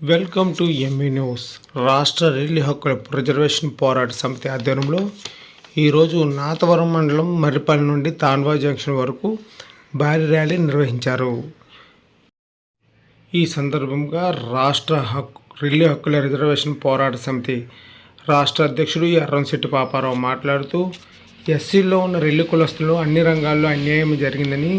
Welcome to ME news రాష్ట్ర రైలు హక్కుల reservation పోరాట సమితి ఆధ్వర్యంలో ఈరోజు నాతవరం మండలం మర్రిపల్లి నుండి తాన్వా జంక్షన్ వరకు భారీ ర్యాలీ నిర్వహించారు. ఈ సందర్భంగా రాష్ట్ర హక్కు రిల్లీ హక్కుల రిజర్వేషన్ పోరాట సమితి రాష్ట్ర అధ్యక్షుడు ఎర్రంశెట్టి పాపారావు మాట్లాడుతూ ఎస్సీలో ఉన్న రెల్లి కులస్తులు అన్ని రంగాల్లో అన్యాయం జరిగిందని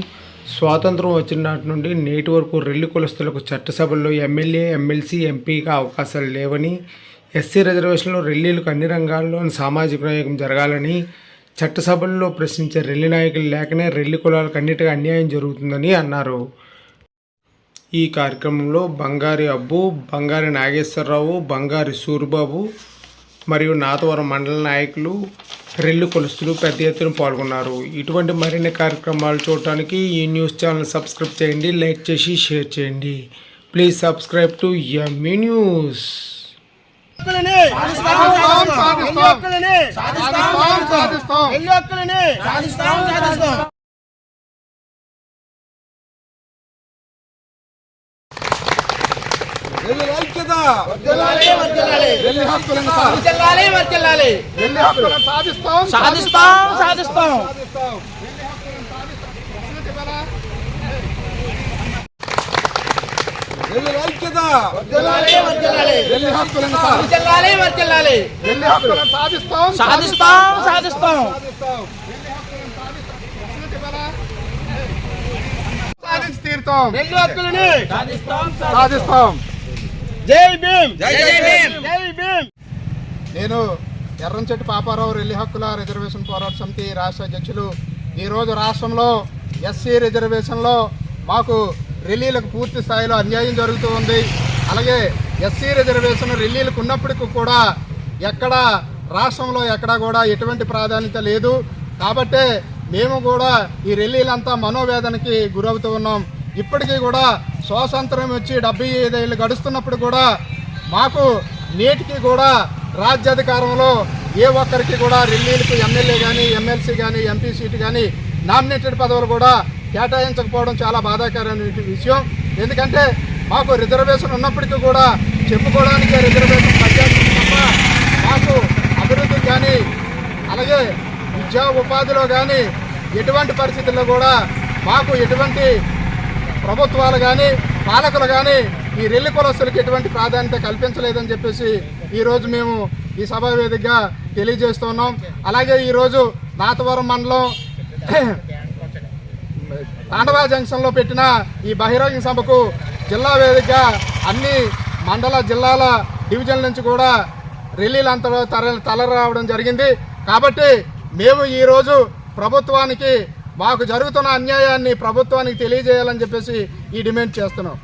స్వాతంత్రం వచ్చిన నాటి నుండి నేటి వరకు రెల్లి కులస్తులకు చట్టసభల్లో ఎమ్మెల్యే ఎమ్మెల్సీ ఎంపీగా అవకాశాలు లేవని ఎస్సీ రిజర్వేషన్లో రెల్లీలకు అన్ని రంగాల్లో సామాజిక న్యాయం జరగాలని చట్టసభల్లో ప్రశ్నించే రెల్లి నాయకులు లేకనే రెల్లి కులాలకు అన్నిటిగా అన్యాయం జరుగుతుందని అన్నారు. ఈ కార్యక్రమంలో బంగారి అబ్బు బంగారి నాగేశ్వరరావు బంగారి సూరిబాబు మరియు నాతవరం మండల నాయకులు రెల్లు కొలుస్తులు పెద్ద ఎత్తున పాల్గొన్నారు. ఇటువంటి మరిన్ని కార్యక్రమాలు చూడటానికి ఈ న్యూస్ ఛానల్ సబ్స్క్రైబ్ చేయండి లైక్ చేసి షేర్ చేయండి. Please subscribe to ME news సాధిస్తాం సాధిస్తాం. ఐక్యత. వెళ్ళి హక్కులను. వెళ్ళి హక్కులను సాధిస్తాం. సాధిస్తాం సాధిస్తాం. వెళ్ళి ఐక్యత. వెళ్ళి హక్కులను. వెళ్ళి హక్కులను. సాధించి తీరుతాం. సాధిస్తాం. జై భీమ్! జై భీమ్! జై భీమ్! నేను ఎర్రంచెట్టి పాపారావు రెల్లి హక్కుల రిజర్వేషన్ పోరాట సమితి రాష్ట్ర అధ్యక్షులు. ఈరోజు రాష్ట్రంలో ఎస్సీ రిజర్వేషన్లో మాకు రెల్లీలకు పూర్తి స్థాయిలో అన్యాయం జరుగుతూ ఉంది. అలాగే ఎస్సీ రిజర్వేషన్ రెల్లీలకు ఉన్నప్పటికీ కూడా ఎక్కడ రాష్ట్రంలో ఎక్కడా కూడా ఎటువంటి ప్రాధాన్యత లేదు. కాబట్టే మేము కూడా ఈ రెల్లీలంతా మనోవేదనకి గురవుతూ ఉన్నాం. ఇప్పటికీ కూడా స్వాతంత్రం వచ్చి డెబ్బై ఐదేళ్ళు గడుస్తున్నప్పుడు కూడా మాకు నేటికి కూడా రాజ్యాధికారంలో ఏ ఒక్కరికి కూడా ఢిల్లీలకు ఎమ్మెల్యే కానీ ఎమ్మెల్సీ కానీ ఎంపీ సీటు కానీ నామినేటెడ్ పదవులు కూడా కేటాయించకపోవడం చాలా బాధాకరమైన విషయం. ఎందుకంటే మాకు రిజర్వేషన్ ఉన్నప్పటికీ కూడా చెప్పుకోవడానికి రిజర్వేషన్ పనిచేస్తుంది తప్ప మాకు అభివృద్ధి కానీ అలాగే విద్యా ఉపాధిలో కానీ ఎటువంటి పరిస్థితుల్లో కూడా మాకు ఎటువంటి ప్రభుత్వాలు కానీ పాలకులు కానీ ఈ రెల్లి కులస్తులకు ఎటువంటి ప్రాధాన్యత కల్పించలేదని చెప్పేసి ఈరోజు మేము ఈ సభ వేదికగా తెలియజేస్తున్నాం అలాగే ఈరోజు నాతవరం మండలం తాండవా జంక్షన్లో పెట్టిన ఈ బహిరంగ సభకు జిల్లా వేదికగా అన్ని మండల జిల్లాల డివిజన్ల నుంచి కూడా ర్యాలీలంతా తర తల రావడం జరిగింది. కాబట్టి మేము ఈరోజు ప్రభుత్వానికి మాకు జరుగుతున్న అన్యాయాన్ని ప్రభుత్వానికి తెలియజేయాలని చెప్పేసి ఈ డిమాండ్ చేస్తున్నాం.